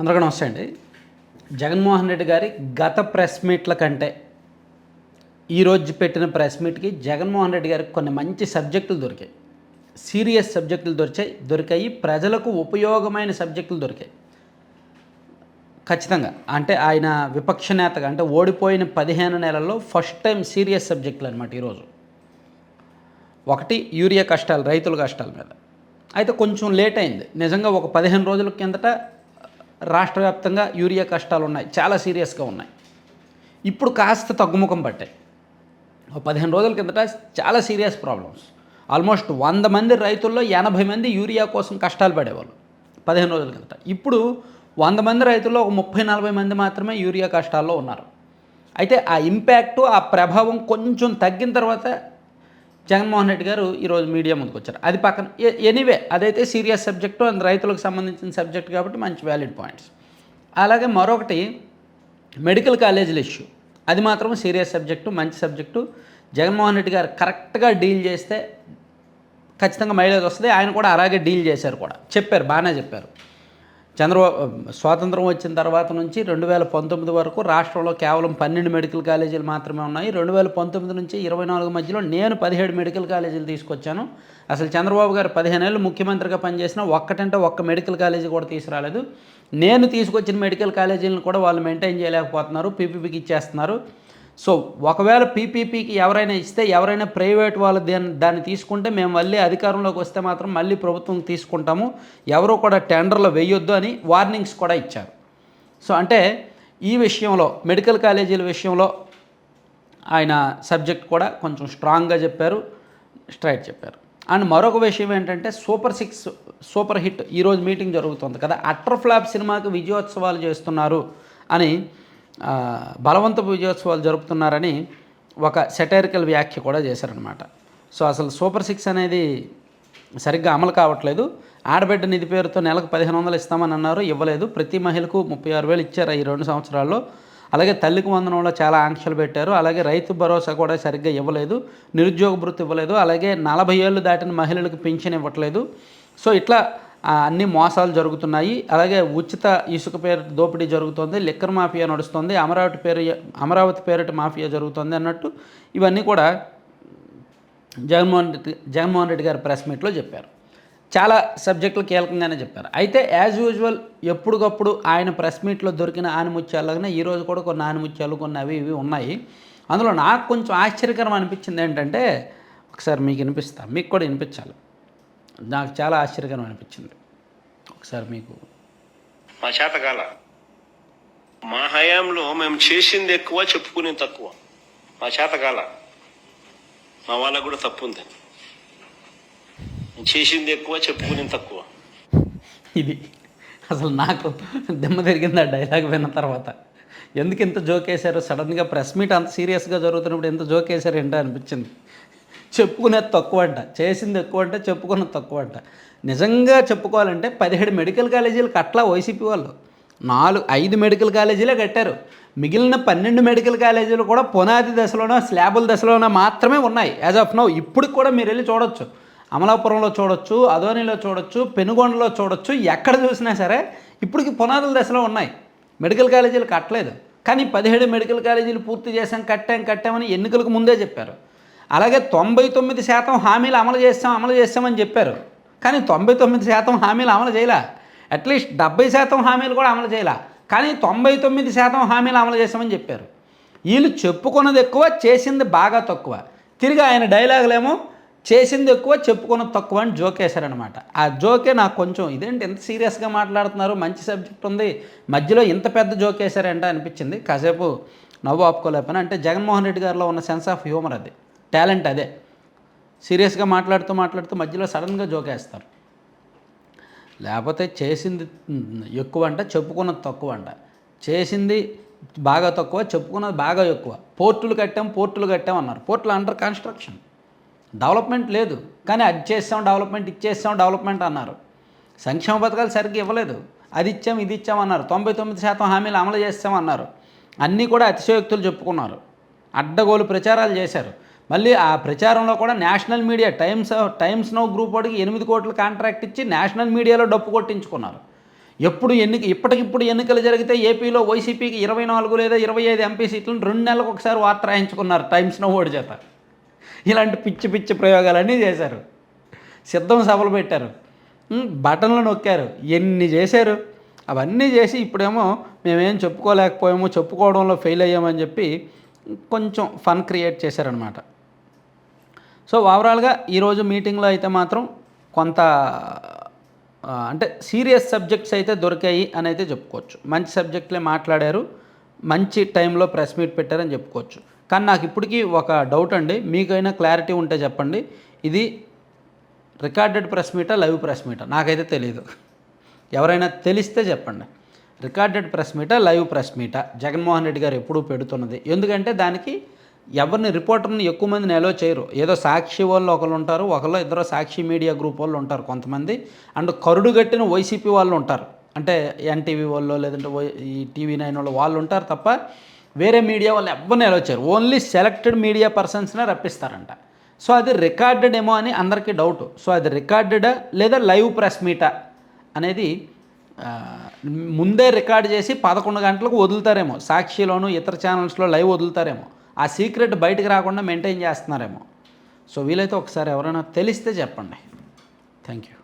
అందరికీ నమస్తే అండి. జగన్మోహన్ రెడ్డి గారి గత ప్రెస్ మీట్ల కంటే ఈరోజు పెట్టిన ప్రెస్ మీట్కి జగన్మోహన్ రెడ్డి గారికి కొన్ని మంచి సబ్జెక్టులు దొరికాయి. సీరియస్ సబ్జెక్టులు దొరికాయి. దొరికాయి ప్రజలకు ఉపయోగమైన సబ్జెక్టులు దొరికాయి. ఖచ్చితంగా. అంటే ఆయన విపక్ష నేతగా అంటే ఓడిపోయిన పదిహేను నెలల్లో ఫస్ట్ టైం సీరియస్ సబ్జెక్టులు అనమాట ఈరోజు ఒకటి యూరియా కష్టాలు రైతుల కష్టాల మీద. అయితే కొంచెం లేట్ అయింది. నిజంగా ఒక పదిహేను రోజుల కిందట రాష్ట్ర వ్యాప్తంగా యూరియా కష్టాలు ఉన్నాయి చాలా సీరియస్గా ఉన్నాయి. ఇప్పుడు కాస్త తగ్గుముఖం పట్టాయి. ఒక పదిహేను రోజుల కిందట చాలా సీరియస్ ప్రాబ్లమ్స్. ఆల్మోస్ట్ వంద మంది రైతుల్లో ఎనభై మంది యూరియా కోసం కష్టాలు పడేవాళ్ళు పదిహేను రోజుల కిందట. ఇప్పుడు వంద మంది రైతుల్లో ఒక ముప్పై నలభై మంది మాత్రమే యూరియా కష్టాల్లో ఉన్నారు. అయితే ఆ ఇంపాక్టు ఆ ప్రభావం కొంచెం తగ్గిన తర్వాత జగన్మోహన్ రెడ్డి గారు ఈరోజు మీడియా ముందుకు వచ్చారు. అది పక్కన ఎనీవే అదైతే సీరియస్ సబ్జెక్టు అండ్ రైతులకు సంబంధించిన సబ్జెక్ట్ కాబట్టి మంచి వ్యాలిడ్ పాయింట్స్ అలాగే మరొకటి మెడికల్ కాలేజీల ఇష్యూ అది మాత్రం సీరియస్ సబ్జెక్టు మంచి సబ్జెక్టు జగన్మోహన్ రెడ్డి గారు కరెక్ట్గా డీల్ చేస్తే ఖచ్చితంగా మైలేజ్ వస్తుంది. ఆయన కూడా అలాగే డీల్ చేశారు కూడా. చెప్పారు బాగానే చెప్పారు. చంద్రబాబు స్వాతంత్రం వచ్చిన తర్వాత నుంచి రెండు వేల పంతొమ్మిది వరకు రాష్ట్రంలో కేవలం పన్నెండు మెడికల్ కాలేజీలు మాత్రమే ఉన్నాయి. రెండు వేల పంతొమ్మిది నుంచి ఇరవై నాలుగు మధ్యలో నేను పదిహేడు మెడికల్ కాలేజీలు తీసుకొచ్చాను. అసలు చంద్రబాబు గారు పదిహేను ఏళ్ళు ముఖ్యమంత్రిగా పనిచేసిన ఒక్కటంటే ఒక్క మెడికల్ కాలేజీ కూడా తీసుకురాలేదు. నేను తీసుకొచ్చిన మెడికల్ కాలేజీలను కూడా వాళ్ళు మెయింటైన్ చేయలేకపోతున్నారు. పీపీపీకి ఇచ్చేస్తున్నారు. సో ఒకవేళ పీపీపీకి ఎవరైనా ఇస్తే ఎవరైనా ప్రైవేట్ వాళ్ళు దాన్ని దాన్ని తీసుకుంటే మేము మళ్ళీ అధికారంలోకి వస్తే మాత్రం మళ్ళీ ప్రభుత్వం తీసుకుంటాము. ఎవరు కూడా టెండర్లో వేయొద్దు అని వార్నింగ్స్ కూడా ఇచ్చారు. సో అంటే ఈ విషయంలో మెడికల్ కాలేజీల విషయంలో ఆయన సబ్జెక్ట్ కూడా కొంచెం స్ట్రాంగ్గా చెప్పారు స్ట్రైట్ చెప్పారు. అండ్ మరొక విషయం ఏంటంటే సూపర్ సిక్స్ సూపర్ హిట్ ఈరోజు మీటింగ్ జరుగుతుంది కదా. అట్టర్ ఫ్లాప్ సినిమాకి విజయోత్సవాలు చేస్తున్నారు అని బలవంతపు విజయోత్సవాలు జరుపుతున్నారని ఒక సెటైరికల్ వ్యాఖ్య కూడా చేశారనమాట సో అసలు సూపర్ సిక్స్ అనేది సరిగ్గా అమలు కావట్లేదు. ఆడబిడ్డ నిధి పేరుతో నెలకు పదిహేను వందలు ఇస్తామని అన్నారు. ఇవ్వలేదు. ప్రతి మహిళకు ముప్పై ఆరు వేలు ఇచ్చారు ఈ రెండు సంవత్సరాల్లో. అలాగే తల్లికి వందనంలో చాలా ఆంక్షలు పెట్టారు. అలాగే రైతు భరోసా కూడా సరిగ్గా ఇవ్వలేదు. నిరుద్యోగ భృతి ఇవ్వలేదు. అలాగే నలభై ఏళ్ళు దాటిన మహిళలకు పింఛన్ ఇవ్వట్లేదు. సో ఇట్లా అన్ని మోసాలు జరుగుతున్నాయి. అలాగే ఉచిత ఇసుక పేరు దోపిడీ జరుగుతుంది. లిక్కర్ మాఫియా నడుస్తుంది. అమరావతి పేరు అమరావతి పేరిట మాఫియా జరుగుతుంది అన్నట్టు ఇవన్నీ కూడా జగన్మోహన్ రెడ్డి జగన్మోహన్ రెడ్డి గారు ప్రెస్ మీట్లో చెప్పారు. చాలా సబ్జెక్టులు కీలకంగానే చెప్పారు. అయితే యాజ్ యూజువల్ ఎప్పటికప్పుడు ఆయన ప్రెస్ మీట్లో దొరికిన ఆనిముత్యాలుగానే ఈరోజు కూడా కొన్ని ఆనిముత్యాలు కొన్ని అవి ఇవి ఉన్నాయి. అందులో నాకు కొంచెం ఆశ్చర్యకరం అనిపించింది ఏంటంటే ఒకసారి మీకు వినిపిస్తా మీకు కూడా వినిపించాలి. నాకు చాలా ఆశ్చర్యకరం అనిపించింది. ఒకసారి మీకు మా చేతకాల మా హయాంలో మేము చేసింది ఎక్కువ చెప్పుకునేది తక్కువ. మా చేతకాల మా వాళ్ళకు కూడా తప్పు ఉంది. చేసింది ఎక్కువ చెప్పుకునేది తక్కువ. ఇది అసలు నాకు దెమ్మ తిరిగింది ఆ డైలాగ్ విన్న తర్వాత. ఎందుకు ఇంత జోక్ వేశారు? సడన్గా ప్రెస్ మీట్ అంత సీరియస్గా జరుగుతున్నప్పుడు ఎంత జోక్ వేశారు ఏంటో అనిపించింది. చెప్పుకునేది తక్కువ అంట చేసింది ఎక్కువ అంటే చెప్పుకున్నది తక్కువ అంట నిజంగా చెప్పుకోవాలంటే పదిహేడు మెడికల్ కాలేజీలకు అట్లా వైసీపీ వాళ్ళు నాలుగు ఐదు మెడికల్ కాలేజీలే కట్టారు. మిగిలిన పన్నెండు మెడికల్ కాలేజీలు కూడా పునాది దశలోనో స్లాబుల దశలోనో మాత్రమే ఉన్నాయి. యాజ్ ఆఫ్ నౌ ఇప్పుడు కూడా మీరు వెళ్ళి చూడొచ్చు. అమలాపురంలో చూడొచ్చు అదోనిలో చూడొచ్చు పెనుగొండలో చూడొచ్చు ఎక్కడ చూసినా సరే ఇప్పటికి పునాదుల దశలో ఉన్నాయి. మెడికల్ కాలేజీలు కట్టలేదు. కానీ పదిహేడు మెడికల్ కాలేజీలు పూర్తి చేశాం కట్టాం కట్టామని ఎన్నికలకు ముందే చెప్పారు. అలాగే తొంభై తొమ్మిది శాతం హామీలు అమలు చేస్తాం అమలు చేస్తామని చెప్పారు. కానీ తొంభై తొమ్మిది శాతం హామీలు అమలు చేయలే. అట్లీస్ట్ డెబ్బై శాతం హామీలు కూడా అమలు చేయలే. కానీ తొంభై తొమ్మిది శాతం హామీలు అమలు చేస్తామని చెప్పారు. వీళ్ళు చెప్పుకున్నది ఎక్కువ చేసింది బాగా తక్కువ. తిరిగి ఆయన డైలాగులేమో చేసింది ఎక్కువ చెప్పుకున్నది తక్కువ అని జోకేశారనమాట ఆ జోకే నాకు కొంచెం ఇదేంటి ఎంత సీరియస్గా మాట్లాడుతున్నారు మంచి సబ్జెక్ట్ ఉంది మధ్యలో ఇంత పెద్ద జోకేశారంట అనిపించింది. కాసేపు నవ్వు ఆపుకోలేపని అంటే జగన్మోహన్ రెడ్డి గారిలో ఉన్న సెన్స్ ఆఫ్ హ్యూమర్ అది. టాలెంట్ అదే. సీరియస్గా మాట్లాడుతూ మాట్లాడుతూ మధ్యలో సడన్గా జోకేస్తారు. లేకపోతే చేసింది ఎక్కువ అంట చెప్పుకున్నది తక్కువ అంట చేసింది బాగా తక్కువ చెప్పుకున్నది బాగా ఎక్కువ. పోర్టులు కట్టాం పోర్టులు కట్టాం అన్నారు. పోర్టులు అండర్ కన్స్ట్రక్షన్ డెవలప్మెంట్ లేదు. కానీ అది చేస్తాం డెవలప్మెంట్ ఇచ్చేస్తాం డెవలప్మెంట్ అన్నారు. సంక్షేమ పథకాలు సరిగ్గా ఇవ్వలేదు. అది ఇచ్చాం ఇది ఇచ్చాం అన్నారు. తొంభై తొమ్మిది శాతం హామీలు అమలు చేస్తామన్నారు అన్నీ కూడా అతిశయోక్తులు చెప్పుకున్నారు. అడ్డగోలు ప్రచారాలు చేశారు. మళ్ళీ ఆ ప్రచారంలో కూడా national media Times Times no group వాడికి ఎనిమిది కోట్ల కాంట్రాక్ట్ ఇచ్చి నేషనల్ మీడియాలో డప్పు కొట్టించుకున్నారు. ఎప్పుడు ఎన్నిక ఇప్పటికిప్పుడు ఎన్నికలు జరిగితే ఏపీలో వైసీపీకి ఇరవై నాలుగు లేదా ఇరవై ఐదు ఎంపీ సీట్లను రెండు నెలలకు ఒకసారి వార్త రాయించుకున్నారు టైమ్స్ ఓడి చేత. ఇలాంటి పిచ్చి పిచ్చి ప్రయోగాలన్నీ చేశారు. సిద్ధం సభలు పెట్టారు. బటన్లు నొక్కారు. ఎన్ని చేశారు? అవన్నీ చేసి ఇప్పుడేమో మేమేం చెప్పుకోలేకపోయాము చెప్పుకోవడంలో ఫెయిల్ అయ్యామని చెప్పి కొంచెం ఫన్ క్రియేట్ చేశారనమాట సో ఓవరాల్గా ఈరోజు మీటింగ్లో అయితే మాత్రం కొంత అంటే సీరియస్ సబ్జెక్ట్స్ అయితే దొరికాయి అని అయితే చెప్పుకోవచ్చు. మంచి సబ్జెక్టులే మాట్లాడారు మంచి టైంలో ప్రెస్ మీట్ పెట్టారని చెప్పుకోవచ్చు. కానీ నాకు ఇప్పటికీ ఒక డౌట్ అండి మీకైనా క్లారిటీ ఉంటే చెప్పండి. ఇది రికార్డెడ్ ప్రెస్ మీటా లైవ్ ప్రెస్ మీటా? నాకైతే తెలియదు ఎవరైనా తెలిస్తే చెప్పండి. రికార్డెడ్ ప్రెస్ మీటా లైవ్ ప్రెస్ మీటా? జగన్మోహన్ రెడ్డి గారు ఎప్పుడూ పెడుతున్నది. ఎందుకంటే దానికి ఎవరిని రిపోర్టర్ని ఎక్కువ మందిని ఎలో చేయరు. ఏదో సాక్షి వాళ్ళు ఒకరు ఉంటారు ఒకళ్ళు ఇద్దరు సాక్షి మీడియా గ్రూప్ వాళ్ళు ఉంటారు కొంతమంది. అండ్ కరుడు కట్టిన వైసీపీ వాళ్ళు ఉంటారు. అంటే ఎన్టీవీ వాళ్ళు లేదంటే ఈ టీవీ నైన్ వాళ్ళు వాళ్ళు ఉంటారు తప్ప వేరే మీడియా వాళ్ళు ఎవరిని ఎలో చేయరు. ఓన్లీ సెలెక్టెడ్ మీడియా పర్సన్స్నే రప్పిస్తారంట. సో అది రికార్డెడ్ ఏమో అని అందరికీ డౌట్ సో అది రికార్డెడా లేదా లైవ్ ప్రెస్ మీటా అనేది ముందే రికార్డ్ చేసి పదకొండు గంటలకు వదులుతారేమో. సాక్షిలోను ఇతర ఛానల్స్లో లైవ్ వదులుతారేమో. ఆ సీక్రెట్ బయటకు రాకుండా మెయింటైన్ చేస్తున్నారేమో. సో వీలైతే ఒకసారి ఎవరైనా తెలిస్తే చెప్పండి. Thank you.